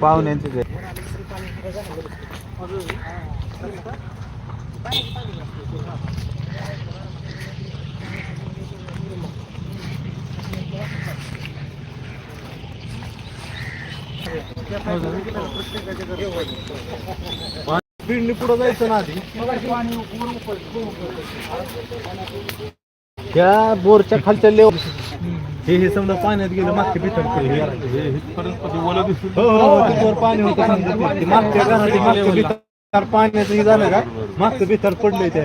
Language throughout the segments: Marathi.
पाहुण्यांचे. बिंडी पुढे जायचं ना आधी. त्या बोरच्या खालच्या लेव हे हे समजा पाण्यात गेलं मागचे भीतर हे- हे- हे- इथपर्यंत ओलं दिसतं. हो हो हो, तिथवर पाणी होतं समजा ते. ते मागच्या घरात ते मागचं भीतर पाण्याचं हे झालं का मागचं भीतर पडलंय त्या.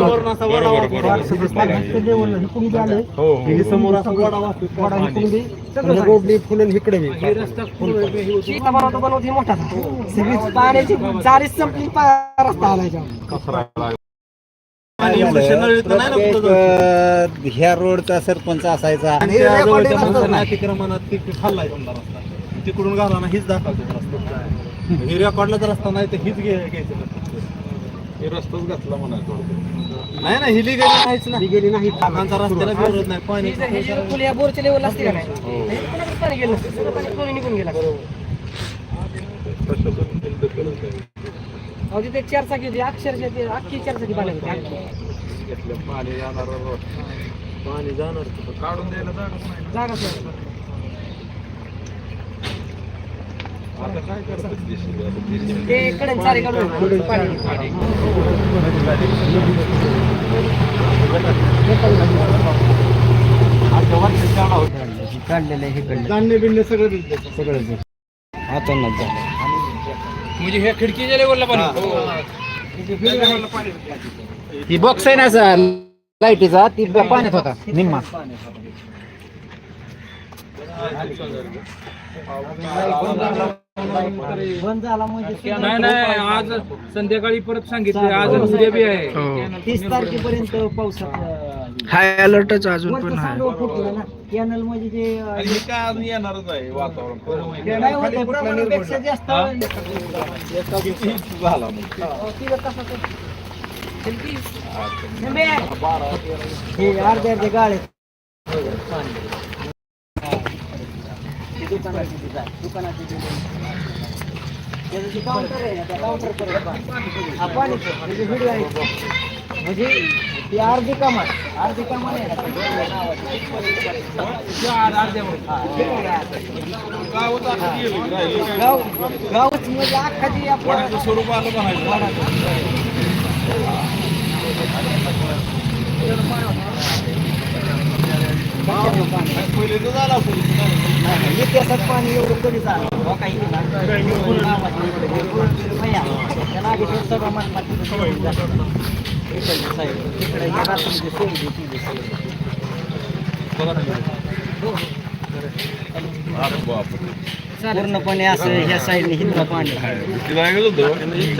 समोर असा वडा. हो, हो. हे समोर असा वडा वाहतो. रोडने फुलं इकडे बी. शेता बनवता बनवता मोठा झाला. सगळी पाण्याची चारीच संपली पा- रस्ता आला याच्यावर. आणि एवढं शेणाळी तर नाही ना एक, कुठं जायचं. अं, ह्या रोडचा सरपंच असायचा आणि त्या जवळच्या माणसाने अतिक्रमणात ते खाल्लाय समजा रस्ता तिकडून घाला ना हीच दाखवतो रस्ता हे रेकॉर्डलाच रस्ता नाही तर हीच घ्यायचं. हे रस्ताच घातला म्हणायचं नाही ना ही लिगली नाहीच ना. गेली नाही. काकांचा रस्त्याला विरोध नाही पाणी जर- जर फुले या बोरच्या लेवल असते का नाही? हे. पाणी गेलं. पाणी निघून गेला. अहो तिथे चार चाकी होती. अक्षरशः ते अख्खी चार चाकी पाणी होती अख्खी. पाणी जाणार पाणी जाणार? काढून द्यायला जागाच नाही. काढलेलं हे धान्य बिन्य सगळं सगळं हातांनाच झालं म्हणजे खिडकीच्या लेवलला पाणी. ती बॉक्स आहे ना सर लाईटीचा ती पाण्यात होता निम्मा बंद झाला म्हणजे नाही नाही आज संध्याकाळी परत सांगितले. आज उद्या बी आहे. तीस तारखेपर्यंत पावसात हाय अलर्टच अजून पण आहे. कॅनल म्हणजे जे अं, हे काय अजून येणारच आहे वातावरण? प्रमाणापेक्षा जास्त झाला मग. तिला. हे अर्धे अर्धे गाळे दुकानाची. दुकानाची म्हणजे ती अर्धी कमान अर्धी कमान गावच म्हणजे स्वरूप आलं नाही पहिले तर झाला असेल. इतिहासात पाणी एवढं कधी झालं काही नाही. नागेश्वर सभा पूर्णपणे असं ह्या साईडने हिंद्र पाणी किती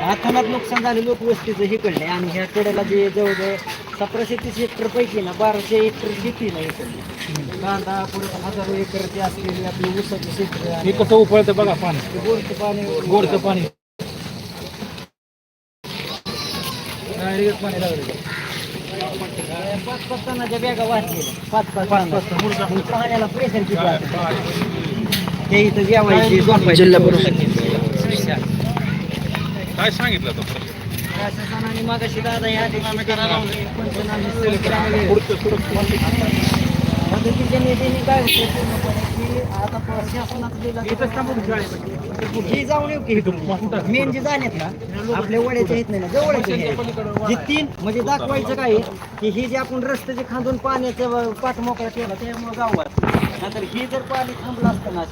हातानात नुकसान झाले लोक वस्तीचं हे आणि ह्या कडेला जे जवळजवळ सतराशे तीस हेक्टर पैकी ना बाराशे हेक्टर शेती नाही कांदा पुढे हजारो एकरची असलेली आपली ऊसाची क्षेत्र हे कसं उफळतं बघा पाणी. ते बोरचं पाणी. गोडचं पाणी. डायरेक्ट पाणी लागलं. पाच पाच टनाच्या बॅगा वाचलेल्या पाच पाच पाण्याला प्रेशर किती असतं? ते इथं जेवायची झोपायची. काय सांगितलं आता? प्रशासनाने मागाशी दादा या. मदतीच्या निधीने काय होतं पूर्णपणे की आता प्रशासनाचं दिलं ही जाऊन येऊ की मेन जे जाण्यात ना आपल्या वड्याच्या येत नाही ना जवळच आहे जी तीन म्हणजे दाखवायचं काय आहे, की ही जे आपण रस्त्याचे खांदून पाण्याचा पाठ मोकळा केला त्यामुळे गावात नंतर ही जर पाणी थांबलं असतं ना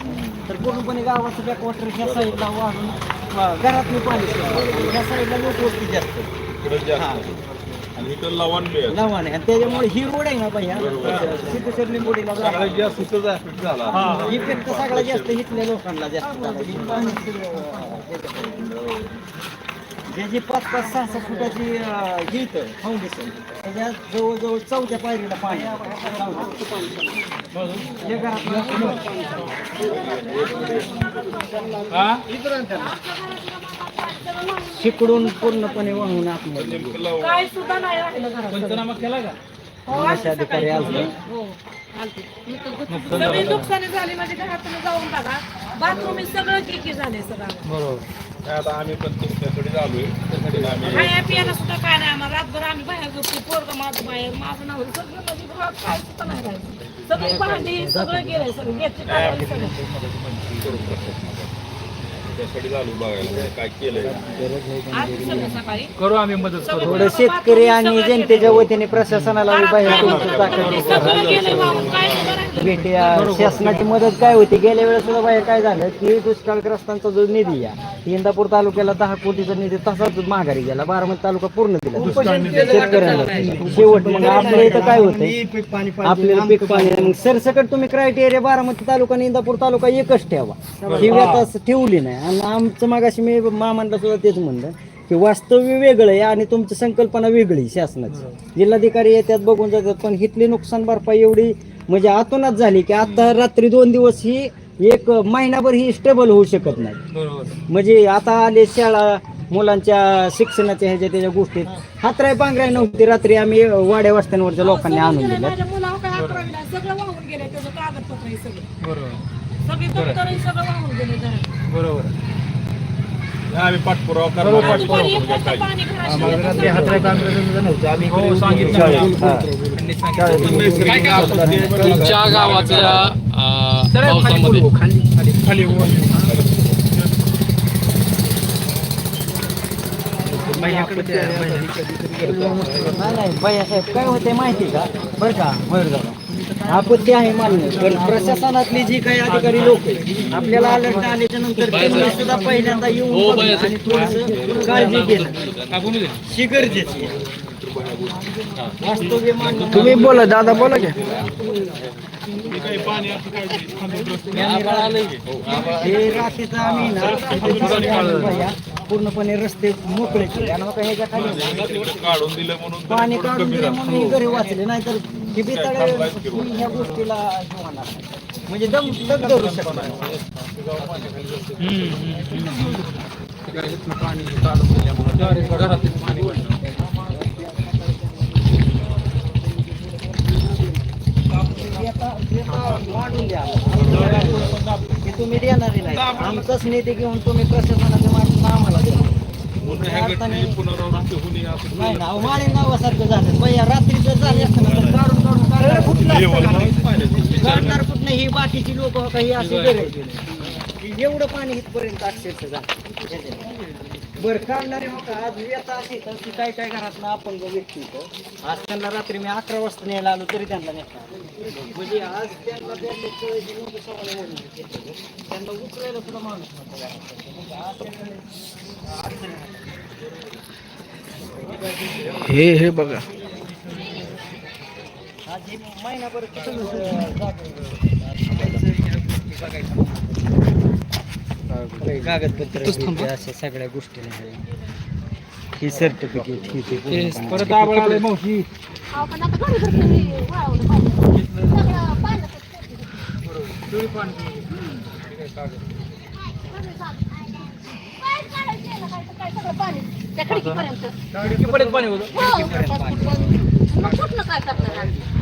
तर पूर्णपणे गावाचं बॅकवॉटर ह्या साईडला वाहून घरातलं पाणी शिरलं. ह्या साईडला लोक वस्ती जास्त. जास्त. आणि लवण आणि त्याच्यामुळे ही रोड आहे ना भैया सिद्धेश्वर लिंबोडीला जायला. सगळ्यात जास्त इथंच affect झाला. ही. पेट सगळ्यात जास्त इथल्या लोकांना जास्त झालं. ही जे पाच पाच सहा सहा फुटाची ही इथं फाउंडेशन त्याच्यात जवळजवळ चौथ्या पायरीला पाणी शिकडून पूर्णपणे वाहून पंचनामा केला का? हो, अधिकारी हो, नुकसानी झाली. म्हणजे घरात तुम्ही जाऊन बघा. बाथरूम सगळं किकी झाले सगळं. बरोबर. आता आम्ही पण तुमच्याकडे आलोय त्यासाठी आम्ही खाया पियाला सुद्धा काय नाही आम्हाला रातभर आम्ही बाहेर झोपतो पोरग माझं बाहेर माझं नाव सगळं म्हणजे घरात काय सुद्धा नाही राहिलं सगळी भांडी सगळं गेलंय सगळं सगळं. त्यासाठी आलो बघायला. काय केलंय? आज सगळं सकाळी करू आम्ही मदत थोडं शेतकरी आणि जनतेच्या वतीने प्रशासनाला शासनाची मदत काय होती? गेल्या वेळेस सुद्धा बाहेर काय झालं? की दुष्काळग्रस्तांचा जो निधी आहे इंदापूर तालुक्याला दहा कोटीचा निधी तसाच माघारी गेला. बारामती तालुका पूर्ण दिला. शेतकऱ्यांना. शेवट मग आपल्या इथं काय होतंय? आपल्याला पीक पाणी. मग सरसकट तुम्ही क्रायटेरिया बारामती तालुका आणि इंदापूर तालुका एकच ठेवा. ही व्यथा ठेवली नाही. आणि आमचं मागाशी मी मामांना सुद्धा तेच म्हणलं की वास्तव्य वेगळं आहे आणि तुमची संकल्पना वेगळी शासनाची. जिल्हाधिकारी येतात बघून जातात पण हिथली नुकसान भरपाई एवढी म्हणजे आतोनात झाली की आता रात्री दोन दिवस ही एक महिनाभर ही स्टेबल होऊ शकत नाही. बरोबर. म्हणजे आता आले शाळा मुलांच्या शिक्षणाच्या ह्याच्या त्याच्या गोष्टीत हातराय पांघराय नव्हती रात्री आम्ही वाड्या वस्त्यांवरच्या लोकांनी आणून दिल्या काय सगळं हे सगळं बरोबर सगळी दप्तर हे सगळं वाहून गेले घरात बरोबर आम्ही पाठपुरावा एक पाणी हो सांगितलं. त्यांनी सांगितलं. नैसर्गिक आपत्ती तुमच्या अं, पावसामध्ये. खाली नाही नाही काय होते माहिती का? बरं का बरं झालं आपत्ती आहे मान्य. पण प्रशासनातली जी काही अधिकारी लोक आहेत आपल्याला अलर्ट आल्याच्यानंतर त्यांनी सुद्धा पहिल्यांदा येऊन बघणं आणि थोडंसं काळजी घेणं हा, ही गरजेची आहे. वास्तव्य मान्य. तुम्ही बोला दादा बोला की. हे रात्रीचं आम्ही ना पूर्णपणे रस्ते मोकळे केले. आणि मग ह्याच्या खाली काढून दिलं म्हणून पाणी काढून दिले म्हणून ही घरी वाचले. नाहीतर ही बिताळे ह्या गोष्टीला हे होणार नाही. म्हणजे दम दम धरू शकणार नाही. हे द्या तुम्ही देणारे नाही आमचाच नेते घेऊन तुम्ही आम्हाला द्या नाही ना माळे नावासारखं झालं भैया रात्री जर झाले असतं ना तर काढून काढणार ही बाकीची लोक काही असे एवढं पाणी इथपर्यंत अक्षरशः झालं. बरं काढणारे हो आज येता असे तर काय काय घरात ना अपंग व्यक्ती आज त्यांना रात्री मी अकरा वाजता न्यायला आलो तरी त्यांना नेता म्हणजे आज त्यांना त्यांना उचलायला सुद्धा माणूस नव्हता म्हणजे हे हे बघा. महिनाभर किती कागदपत्र हे अशा सगळ्या गोष्टी ही सर्टिफिकेट ही परत आलंय मावशी. त्या खिडकीपर्यंत. पाणी होतं? हो, मग कुठलं काय करणार?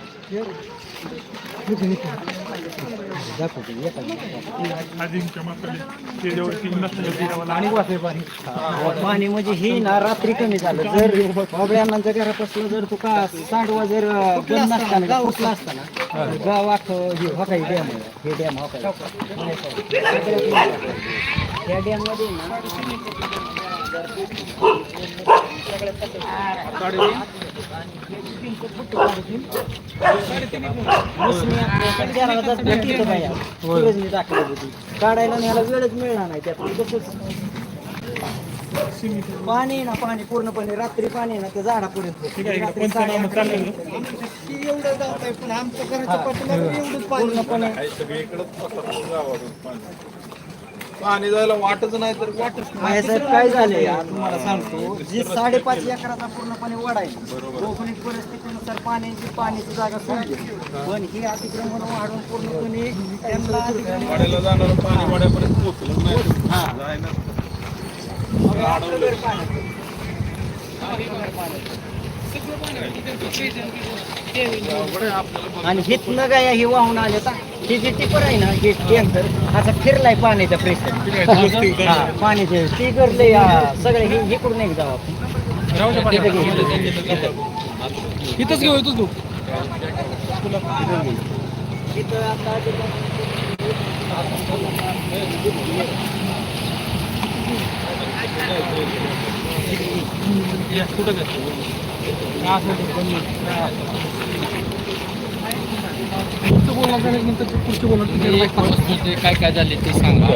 पाणी म्हणजे ही ना रात्री कमी झालं. जर बाबड्यांच्या घरापासून जर तू का सांडवा जर अं, बंद असताना उठला असताना गाव अख्खं हे हकाई डॅम हे डॅम हकाई. त्या ना टाकली होती काढायला न्यायला वेळच मिळणार नाही त्यात तसंच पाणी ना पाणी पूर्णपणे रात्री पाणी ना ते झाडापर्यंत रात्री एवढं जात आहे पण आमच्या घराच्या पाठीमागे एवढंच पाणी. पूर्णपणे. पाणी जायला वाटच नाही तर वाटच नाही. साहेब काय आज तुम्हाला सांगतो. जी साडेपाच एकराचा पूर्णपणे वडा आहे भौगोलिक परिस्थितीनुसार पाण्याची पाण्याची जागा सोडली पण ही अतिक्रमण वाढून पूर्णपणे त्यांना अतिक्रमण वाड्याला जाणार पाणी वाड्यापर्यंत पोहोचलं नाही. जायना. आणि हितनं काय हे वाहून आले तर ही जी टिपर आहे ना हे टँकर असा फिरलाय पाण्याचा प्रेशर. पाण्याचे ती करले सगळे हे हे करून एक जाऊ इथंच घेऊ इथंच घेऊ. आता तुम्ही काय काय झाले ते सांगा.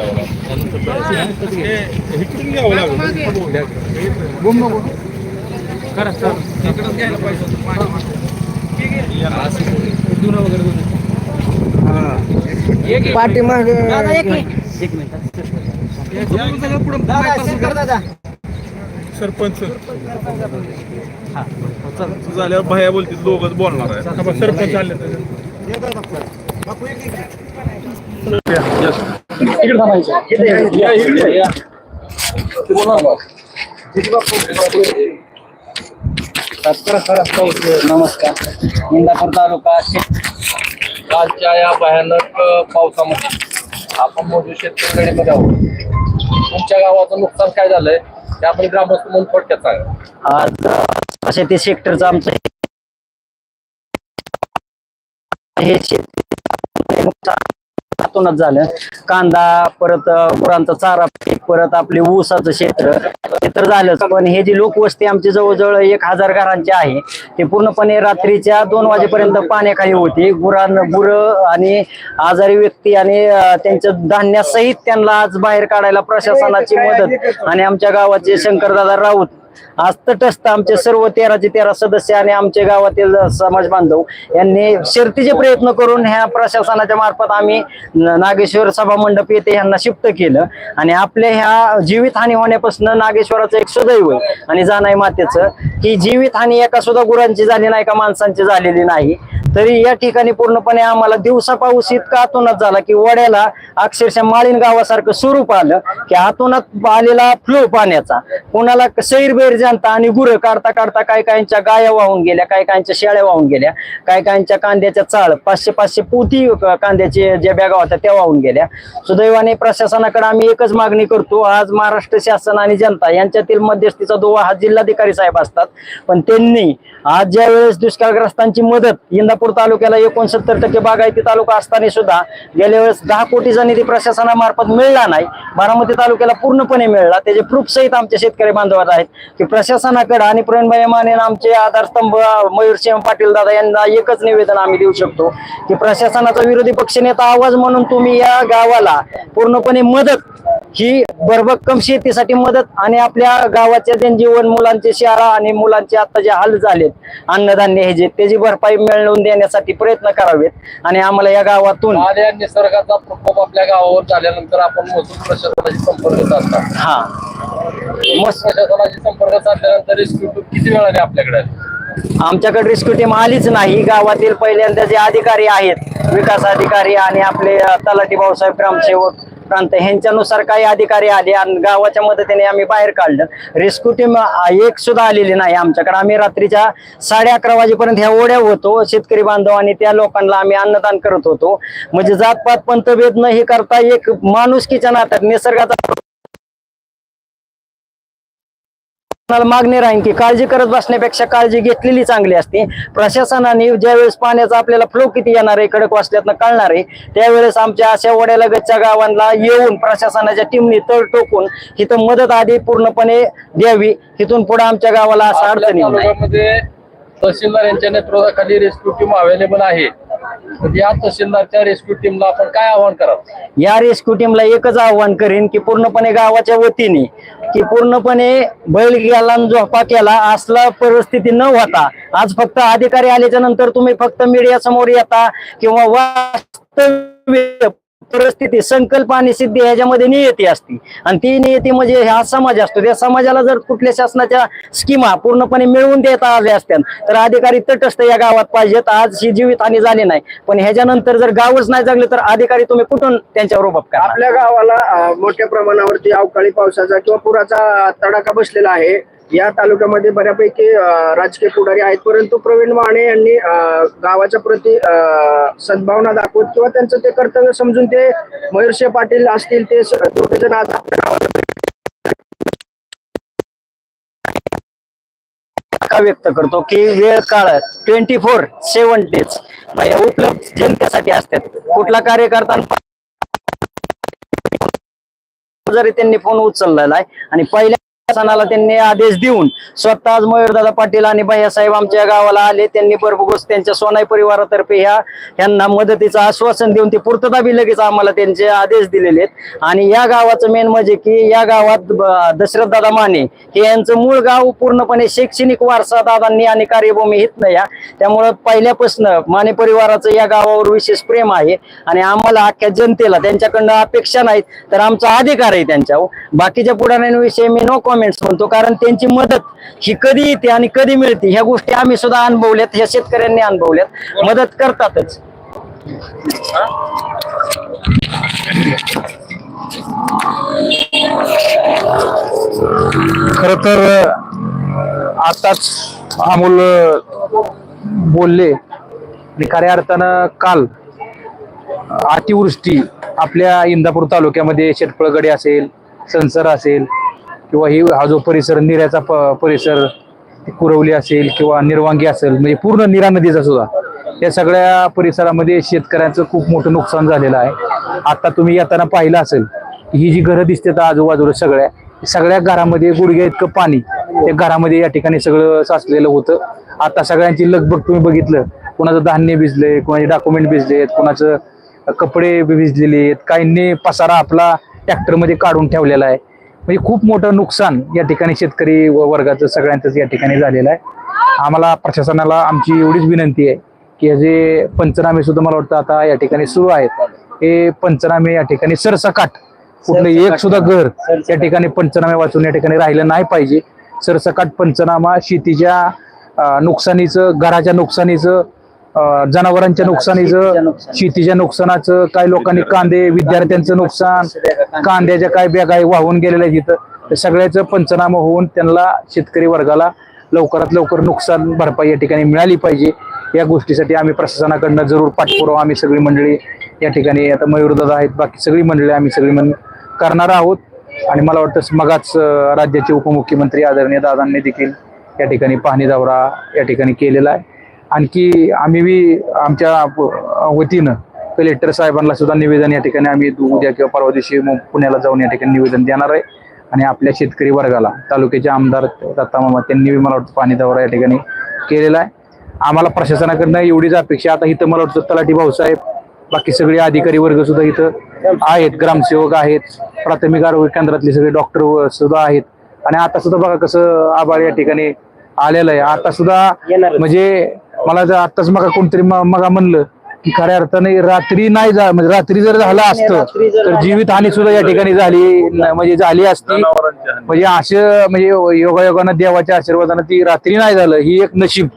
लागलं पाठीमाग दादा एक मिनिट. एक मिनिट. दादा. सरपंच. झाल्यावर भया बोलतील दोघच बोलणार आहे सरपंच आले नमस्कार. इंदापूर तालुका कालच्या या भयानक अ, पावसामध्ये आपण मोजू शेतकऱ्याकडे आहोत. तुमच्या गावाचं नुकसान काय झालंय? ते आपण ग्रामस्थ म्हणून थोडक्यात सांगा आज शेती सेक्टरचं आमचं हे शेती नुकसान झालं. कांदा परत गुरांचा चारा पीक परत आपले ऊसाचं क्षेत्र ते तर झालंच. पण हे जी लोकवस्ती आमची जवळजवळ एक हजार घरांची आहे ते पूर्णपणे रात्रीच्या दोन वाजेपर्यंत पाण्याखाली होती. गुरां गुर आणि आजारी व्यक्ती आणि त्यांच्या धान्यासहित त्यांना आज बाहेर काढायला प्रशासनाची मदत आणि आमच्या गावाचे शंकरदादा राऊत आज तटस्थ आमचे सर्व तेराचे तेरा सदस्य आणि आमचे गावातील समाज बांधव यांनी शर्तीचे प्रयत्न करून ह्या प्रशासनाच्या मार्फत आम्ही नागेश्वर सभा मंडप येथे यांना शिफ्ट केलं. आणि आपल्या ह्या जीवितहानी होण्यापासून नागेश्वराचं एक सुदैव आहे आणि जाणाई मातेचं की जीवितहानी एका सुद्धा गुरांची झाली नाही का माणसांची झालेली नाही. तरी या ठिकाणी पूर्णपणे आम्हाला दिवसा पाऊस इतका आतोनात झाला की वड्याला अक्षरशः माळीन गावासारखं स्वरूप आलं की आतोनात आलेला फ्लो पाण्याचा. कोणाला सैरबे जनता आणि गुरं काढता काढता काय काहींच्या गाया वाहून गेल्या काय काहींच्या शेळ्या वाहून गेल्या काय काहींच्या कांद्याच्या चाळ पाचशे पाचशे पोती कांद्याचे ज्या बॅगा होत्या त्या वाहून गेल्या. सुदैवाने प्रशासनाकडे आम्ही एकच मागणी करतो आज महाराष्ट्र शासन आणि जनता यांच्यातील मध्यस्थीचा दुवा हा जिल्हाधिकारी साहेब असतात. पण त्यांनी आज ज्या वेळेस दुष्काळग्रस्तांची मदत इंदापूर तालुक्याला एकोणसत्तर टक्के बागायती तालुका असताना सुद्धा गेल्या वेळेस दहा कोटीचा निधी प्रशासनामार्फत मिळला नाही. बारामती तालुक्याला पूर्णपणे मिळाला. त्याचे प्रूफ सहित आमच्या शेतकरी बांधवात आहेत. की प्रशासनाकडे आणि प्रवीणभाई माने आमचे आधारस्तंभ मयूरसिंह पाटील दादा यांना एकच निवेदन आम्ही देऊ शकतो की प्रशासनाचा विरोधी पक्षनेता आवाज म्हणून तुम्ही या गावाला पूर्णपणे मदत ही भरभक्कम शेतीसाठी मदत आणि आपल्या गावाच्या जनजीवन मुलांचे शाळा आणि मुलांचे आता जे हाल झालेत अन्नधान्य हे जे त्याची भरपाई मिळवून देण्यासाठी प्रयत्न करावेत आणि आम्हाला या गावातून निसर्गाचा प्रकोप आपल्या गावावर झाल्यानंतर आपण महसूल प्रशासनाशी संपर्क साधला हा. मस्त. प्रशासनाशी संपर्क साधल्यानंतर रेस्क्यू किती आपल्याकडे आली? आमच्याकडे रेस्क्यू टीम आलीच नाही. गावातील पहिल्यांदा जे अधिकारी आहेत विकास अधिकारी आणि आपले तलाठी भाऊसाहेब ग्रामसेवक प्रांत ह्यांच्यानुसार काही अधिकारी आले आणि गावाच्या मदतीने आम्ही बाहेर काढलं. रेस्क्यू टीम एक सुद्धा आलेली नाही आमच्याकडे. आम्ही रात्रीच्या साडे अकरा वाजेपर्यंत ह्या ओढ्या होतो शेतकरी बांधव आणि त्या लोकांना आम्ही अन्नदान करत होतो. म्हणजे जातपात पंतभेद न हे करता एक माणुसकीच्या नात्यात निसर्गाचा कोणाला मागणी राहील की काळजी करत बसण्यापेक्षा काळजी घेतलेली चांगली असते. प्रशासनाने ज्यावेळेस पाण्याचा आपल्याला फ्लो किती येणार आहे कडक वाचल्यातनं कळणार आहे त्यावेळेस आमच्या अशा वड्यालगतच्या गावांना येऊन प्रशासनाच्या टीमनी तळ टोकून इथं मदत आधी पूर्णपणे द्यावी. इथून पुढे आमच्या गावाला असं अडचणी तहसीलदार यांच्या नेतृत्वाखाली रेस्क्यू टीम अवेलेबल आहे. तर या तहसीलदारच्या रेस्क्यू टीमला आपण काय आवाहन कराल? या रेस्क्यू टीमला एकच आव्हान करीन की पूर्णपणे गावाच्या वतीने की पूर्णपणे बैल गेला आणि झोपा केला असला परिस्थिती न होता आज फक्त अधिकारी आल्याच्यानंतर तुम्ही फक्त मीडिया समोर येता किंवा वास्तव्य परिस्थिती संकल्प आणि सिद्धी ह्याच्यामध्ये नियती असते. आणि ती नियती म्हणजे हा समाज असतो. त्या समाजाला जर कुठल्या शासनाच्या स्कीमा पूर्णपणे मिळवून देता आल्या असत्या तर अधिकारी तटस्थ या गावात पाहिजेत. आज ही जीवित आणि झाले नाही. पण ह्याच्यानंतर जर गावच नाही जगले तर अधिकारी तुम्ही कुठून त्यांच्यावर उभा करा आपल्या गावाला मोठ्या प्रमाणावरती अवकाळी पावसाचा किंवा पुराचा तडाखा बसलेला आहे. या तालुक्यामध्ये बऱ्यापैकी राजकीय पुढारी आहेत परंतु प्रवीण माने यांनी गावाच्या प्रती सद्भावना दाखवत किंवा त्यांचं ते कर्तव्य समजून ते मयूरशे पाटील असतील ते दोघे जण आज का व्यक्त करतो की वेळ काळ ट्वेंटी फोर सेवन डेज म्हणजे उपलब्ध जनतेसाठी असतात. कुठला कार्यकर्ता जरी त्यांनी फोन उचललेला आहे आणि पहिल्या सणाला त्यांनी आदेश देऊन स्वतः आज मयूरदादा पाटील आणि भैयासाहेब आमच्या गावाला आले. त्यांनी भरघोस त्यांच्या सोनाई परिवारातर्फे ह्या यांना मदतीचं आश्वासन देऊन ती पूर्तता बी लगेच आम्हाला त्यांचे आदेश दिलेले आहेत. आणि या गावाचं मेन म्हणजे की या गावात दशरथ दादा माने हे यांचं मूळ गाव पूर्णपणे शैक्षणिक वारसा दादांनी आणि कार्यभूमी हित या त्यामुळं पहिल्यापासून माने परिवाराचं या गावावर विशेष प्रेम आहे. आणि आम्हाला अख्ख्या जनतेला त्यांच्याकडनं अपेक्षा नाहीत तर आमचा अधिकार आहे त्यांच्यावर. बाकीच्या पुढाऱ्यांविषयी मी नको कॉमेंट्स म्हणतो कारण त्यांची मदत ही कधी येते आणि कधी मिळते ह्या गोष्टी आम्ही सुद्धा अनुभवल्यात ह्या शेतकऱ्यांनी अनुभवल्यात. मदत करतातच. खर तर आताच अमोल बोलले आणि खऱ्या अर्थानं काल अतिवृष्टी आपल्या इंदापूर तालुक्यामध्ये शेतफळगडे असेल संसर असेल किंवा ही हा जो परिसर निऱ्याचा प- परिसर कुरवली असेल किंवा निर्वांगी असेल म्हणजे पूर्ण निरा नदीचा सुद्धा या सगळ्या परिसरामध्ये शेतकऱ्यांचं खूप मोठं नुकसान झालेलं आहे. आता तुम्ही येताना पाहिलं असेल ही जी घरं दिसतात आजूबाजूला सगळ्या सगळ्या घरामध्ये गुडघ्या इतकं पाणी त्या घरामध्ये या ठिकाणी सगळं साचलेलं होतं. आता सगळ्यांची लगबग तुम्ही बघितलं कोणाचं धान्य भिजले कोणाचे डॉक्युमेंट भिजलेत कोणाचं कपडे भिजलेले आहेत काहींनी पसारा आपला ट्रॅक्टरमध्ये काढून ठेवलेला आहे. म्हणजे खूप मोठं नुकसान या ठिकाणी शेतकरी व वर्गाचं सगळ्यांचंच या ठिकाणी झालेलं आहे. आम्हाला प्रशासनाला आमची एवढीच विनंती आहे की जे पंचनामे सुद्धा मला वाटतं आता या ठिकाणी सुरू आहेत. हे पंचनामे या ठिकाणी सरसकाट कुठलं एक सुद्धा घर या ठिकाणी पंचनामे वाचून या ठिकाणी राहिलं नाही पाहिजे. सरसकाट पंचनामा शेतीच्या नुकसानीचं घराच्या नुकसानीचं जनावरांच्या नुकसानीचं शेतीच्या नुकसानाचं काही लोकांनी कांदे विद्यार्थ्यांचं नुकसान कांद्याच्या काय बॅगा वाहून गेलेल्या तिथं ते सगळ्याचं पंचनामा होऊन त्यांना शेतकरी वर्गाला लवकरात लवकर नुकसान भरपाई या ठिकाणी मिळाली पाहिजे. या गोष्टीसाठी आम्ही प्रशासनाकडनं जरूर पाठपुरावा आम्ही सगळी मंडळी या ठिकाणी आता मयूरदादा आहेत बाकी सगळी मंडळी आम्ही सगळी मंडळी करणार आहोत. आणि मला वाटतं मगाच राज्याचे उपमुख्यमंत्री आदरणीय दादांनी देखील या ठिकाणी पाहणी दौरा या ठिकाणी केलेला आहे. आणखी आम्ही बी आमच्या वतीनं कलेक्टर साहेबांना सुद्धा निवेदन या ठिकाणी आम्ही उद्या किंवा परवा दिवशी पुण्याला जाऊन या ठिकाणी निवेदन देणार आहे. आणि आपल्या शेतकरी वर्गाला तालुक्याचे आमदार दत्तामामा त्यांनी बी मला वाटतं पाणी दौरा या ठिकाणी केलेला आहे. आम्हाला प्रशासनाकडनं एवढीच अपेक्षा आता इथं मला वाटतं तलाठी भाऊसाहेब बाकी सगळे अधिकारी वर्ग सुद्धा इथं आहेत. ग्रामसेवक आहेत. प्राथमिक आरोग्य केंद्रातले सगळे डॉक्टर सुद्धा आहेत. आणि आता सुद्धा बघा कसं आबाळ या ठिकाणी आलेलं आहे. आता सुद्धा म्हणजे मला जर आताच मग कोणतरी मगा म्हणलं की खऱ्या अर्थाने रात्री नाही जा म्हणजे रात्री जर झालं असतं तर जीवित हानी सुद्धा या ठिकाणी झाली म्हणजे झाली असती. म्हणजे असं म्हणजे योगायोगानं देवाच्या आशीर्वादानं ती रात्री नाही झालं ही एक नशीब.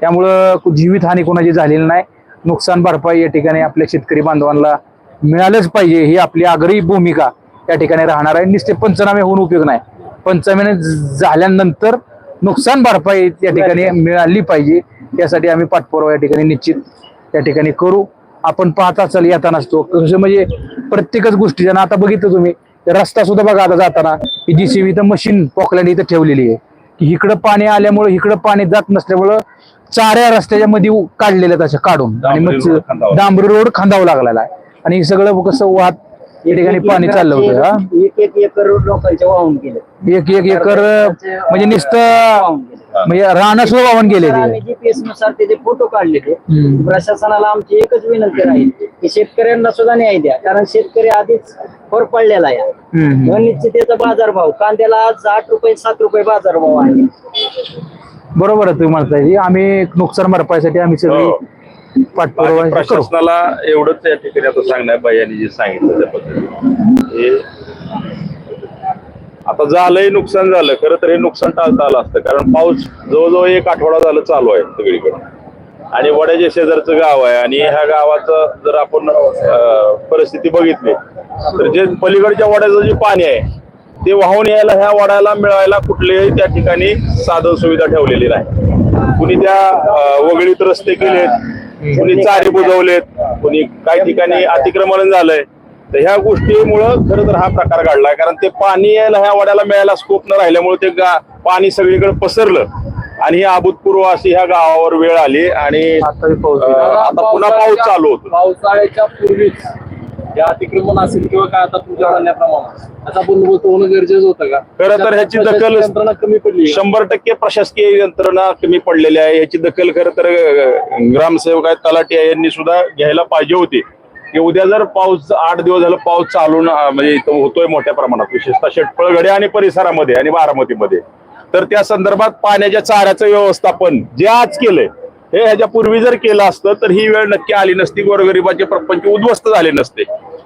त्यामुळं जीवित हानी कोणाची झालेली नाही. नुकसान भरपाई या ठिकाणी आपल्या शेतकरी बांधवांना मिळालंच पाहिजे ही आपली आग्रही भूमिका या ठिकाणी राहणार आहे. नुसते पंचनामे होऊन उपयोग नाही. पंचनामे झाल्यानंतर नुकसान भरपाई या ठिकाणी मिळाली पाहिजे. यासाठी आम्ही पाठपुरावा या ठिकाणी निश्चित या ठिकाणी करू. आपण पाहता चल येताना असतो. कसं म्हणजे प्रत्येकच गोष्टी ज्यांना आता बघितलं तुम्ही रस्ता सुद्धा बघा आता जाताना. ही जी सी इथं मशीन पॉकलँड इथं ठेवलेली आहे. की इकडं पाणी आल्यामुळं इकडं पाणी जात नसल्यामुळं चाऱ्या रस्त्याच्या मध्ये काढलेल्या तशा काढून. आणि मग डांबरी रोड खांदावं लागलेला आहे. आणि हे सगळं कसं वाहत या ठिकाणी पाणी चाललं होतं हा एक एक एकर लोकांचे वाहून गेले. एक एक एकर म्हणजे नुसतं वाहून गेले. म्हणजे रानं सुद्धा वाहून गेले तर ते जीपीएसनुसार त्याचे फोटो काढलेले हम्म. प्रशासनाला आमची एकच विनंती राहील की शेतकऱ्यांना सुद्धा न्याय द्या कारण शेतकरी आधीच फोर पडलेला आहे. हम्म. अनिश्चिततेचा बाजारभाव कांद्याला आज आठ रुपये सात रुपये बाजारभाव आहे. बरोबर आहे तुम्ही म्हणताय. आम्ही नुकसान भरपाईसाठी आम्ही सगळी पाठपुरावा बाकी करू. प्रशासनाला एवढंच या ठिकाणी आता सांगणार बायांनी जे सांगितलं त्या पद्धतीने. हे आता झालंय नुकसान झालं खरं तर हे नुकसान टाळता आलं असतं. कारण पाऊस जवळजवळ एक आठवडा झालं चालू आहे सगळीकडे. आणि वड्याच्या शेजारचं गाव आहे आणि ह्या गावाचं जर आपण अं, परिस्थिती बघितली तर जे पलीकडच्या वड्याचं जे पाणी आहे ते वाहून यायला ह्या वड्याला मिळायला कुठलेही त्या ठिकाणी साधन सुविधा ठेवलेली नाही. कुणी त्या अं, वगळीत रस्ते केलेत कुणी चारी बुजवलेत कुणी काही ठिकाणी अतिक्रमण झालंय. तर ह्या गोष्टीमुळं खरं तर हा प्रकार घडलाय. कारण ते पाणी यायला ह्या वड्याला मिळायला स्कोप न राहिल्यामुळे ते पाणी सगळीकडे पसरलं. आणि ही अभूतपूर्व अशी ह्या गावावर वेळ आली आणि आता पुन्हा पाऊस चालू होतो. पावसाळ्याच्या पूर्वीच. या अतिक्रमण असेल किंवा काय आता तुमच्या म्हणण्याप्रमाणे. त्याचा बंदोबस्त होणं गरजेचं होतं का? खरं तर ह्याची दखल यंत्रणा कमी पडली शंभर टक्के प्रशासकीय यंत्रणा कमी पडलेली आहे. याची दखल खरं तर ग्रामसेवक आहेत तलाठी आहे यांनी सुद्धा घ्यायला पाहिजे होती. की उद्या जर पाऊस आठ दिवस झालं पाऊस चालू न- म्हणजे इथं होतोय मोठ्या प्रमाणात विशेषतः शेटफळगडे आणि परिसरामध्ये आणि बारामतीमध्ये. तर त्या संदर्भात पाण्याच्या चाऱ्याचं व्यवस्थापन जे आज केलंय हे ह्याच्या पूर्वी जर केलं असतं तर ही वेळ नक्की आली नसती. गोरगरिबाचे प्रपंच उद्ध्वस्त झाले नसते.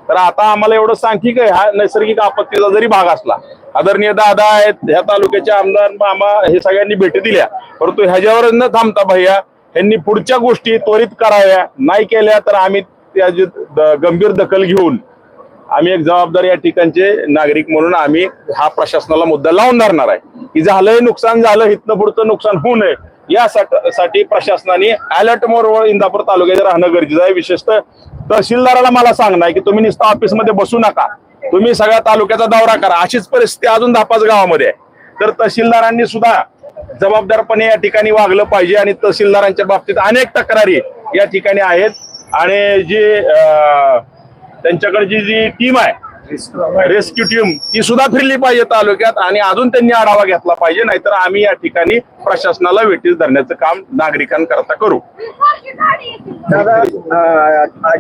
तर आता आम्हाला एवढं सांख्यिक आहे हा नैसर्गिक आपत्तीचा जरी भाग असला आदरणीय दादा आहेत ह्या तालुक्याचे आमदार मामा हे सगळ्यांनी भेटी दिल्या. परंतु ह्याच्यावर न थांबता भैया यांनी पुढच्या गोष्टी त्वरित कराव्या. नाही केल्या तर आम्ही त्याची गंभीर दखल घेऊन आम्ही एक जबाबदार या ठिकाणचे नागरिक म्हणून आम्ही हा प्रशासनाला मुद्दा लावून धरणार आहे. की झालंय नुकसान झालं इथनं पुढचं नुकसान होऊ नये. यासाठी साठी प्रशासनाने अलर्ट मोडवर इंदापूर तालुक्यात राहणं गरजेचं आहे. विशेषतः तहसीलदाराला मला सांगणार की तुम्ही नुसतं ऑफिसमध्ये बसू नका. तुम्ही सगळ्या तालुक्याचा दौरा करा. अशीच परिस्थिती अजून धापाच गावामध्ये आहे. तर तहसीलदारांनी सुद्धा जबाबदारपणे या ठिकाणी वागलं पाहिजे आणि तहसीलदारांच्या बाबतीत अनेक तक्रारी या ठिकाणी आहेत. आणि जी त्यांच्याकडे जी जी टीम आहे रेस्क्यू टीम ती सुद्धा फिरली पाहिजे तालुक्यात आणि अजून त्यांनी आढावा घेतला पाहिजे. नाहीतर आम्ही या ठिकाणी प्रशासनाला वेटीस धरण्याचं काम नागरिकांकरता करू.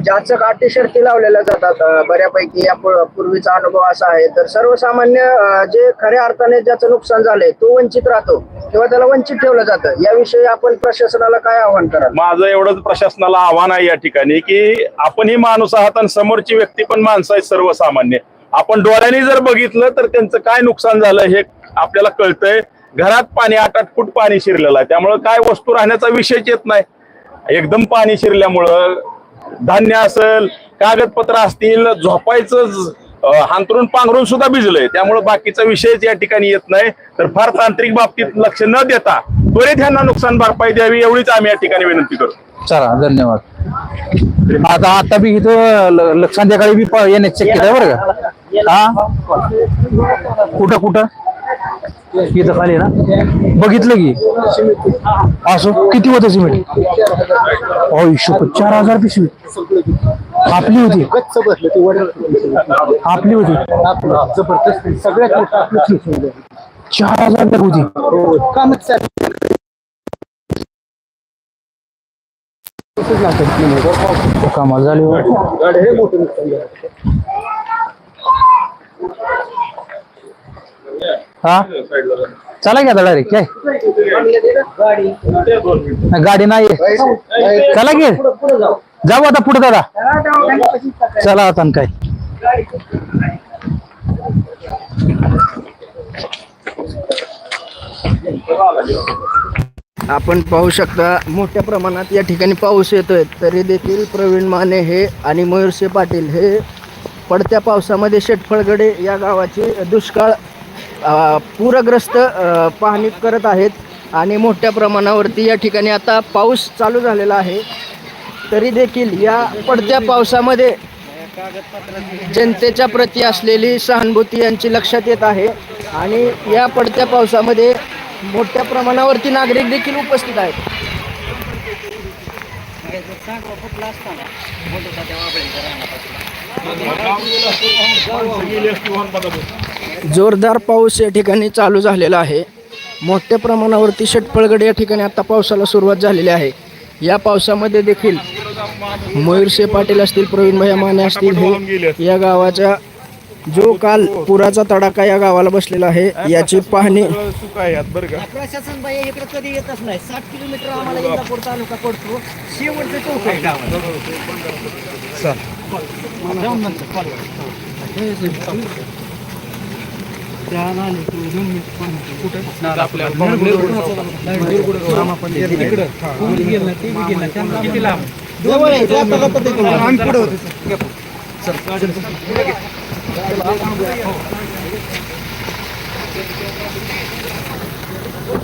जाचक अटी शर्ती लावलेल्या जातात बऱ्यापैकी या पूर्वीचा अनुभव असा आहे. तर सर्वसामान्य जे खऱ्या अर्थाने ज्याचं नुकसान झालंय तो वंचित राहतो किंवा त्याला वंचित ठेवलं जातं याविषयी आपण प्रशासनाला काय आव्हान कराल? माझं एवढंच प्रशासनाला आव्हान आहे या ठिकाणी की आपण ही माणूस आहात आणि समोरची व्यक्ती पण माणसं आहेत सर्वसामान्य. आपण डोळ्यांनी जर बघितलं तर त्यांचं काय नुकसान झालं हे आपल्याला कळतंय. घरात पाणी आठ आठ फूट पाणी शिरलेलं आहे. त्यामुळं काय वस्तू राहण्याचा विषयच येत नाही. एकदम पाणी शिरल्यामुळं धान्य असेल कागदपत्र असतील झोपायचं हांतरून पांघरून सुद्धा भिजलंय. त्यामुळे बाकीचा विषयच या ठिकाणी येत नाही. तर फार तांत्रिक बाबतीत लक्ष न देता त्वरित ह्यांना नुकसान भरपाई द्यावी एवढीच आम्ही या ठिकाणी विनंती करू चला धन्यवाद. आता आता बी इथं ल- संध्याकाळी बी येण्याची शक्यता आहे बरं का? हा? कुठं कुठं? इथं खाली ना? बघितलं की? असं सिमेंट? आयुष्य चार हज़ार पिशवी आपली होती. आपली होती. चार हज़ार होती. हा? चला की आता डायरेक्ट काय गाडी नाही चला की. जाऊ आता पुढे दादा. चला आता आणि काय. आपण पाहू शकता मोठ्या प्रमाणात या ठिकाणी पाऊस येतोय. तरी देखील प्रवीण माने हे आणि मयूरसिंह पाटील हे पडत्या पावसामध्ये शेटफळगडे या गावाची दुष्काळ पूरग्रस्त पाहणी करत आहेत आणि मोठ्या प्रमाणावरती या ठिकाणी आता पाऊस चालू झालेला आहे. तरी देखील या पडत्या पावसामध्ये जनतेच्या प्रती असलेली सहानुभूती यांची लक्षात येत आहे आणि या पडत्या पावसामध्ये मोठ्या प्रमाणावरती नागरिक देखील उपस्थित आहेत. जोरदार पाऊस या ठिकाणी चालू झालेला आहे. मोठ्या प्रमाणावरती षटफळगड या ठिकाणी आता पावसाला सुरुवात झालेली आहे. या पावसामध्ये देखील मयूरसिंह पाटील असतील प्रवीण भैया माने असतील हे या गावाच्या जो काल पुराचा तडाखा या गावाला बसलेला आहे याची पाहणी प्रशासन बाई इकडे कधी येतच नाही. साठ किलोमीटर आम्हाला इंदापूर तालुका पडतो. शेवटचं टोक आहे गावात जवळ आहे जाता जाता ते करू. आम्ही पुढे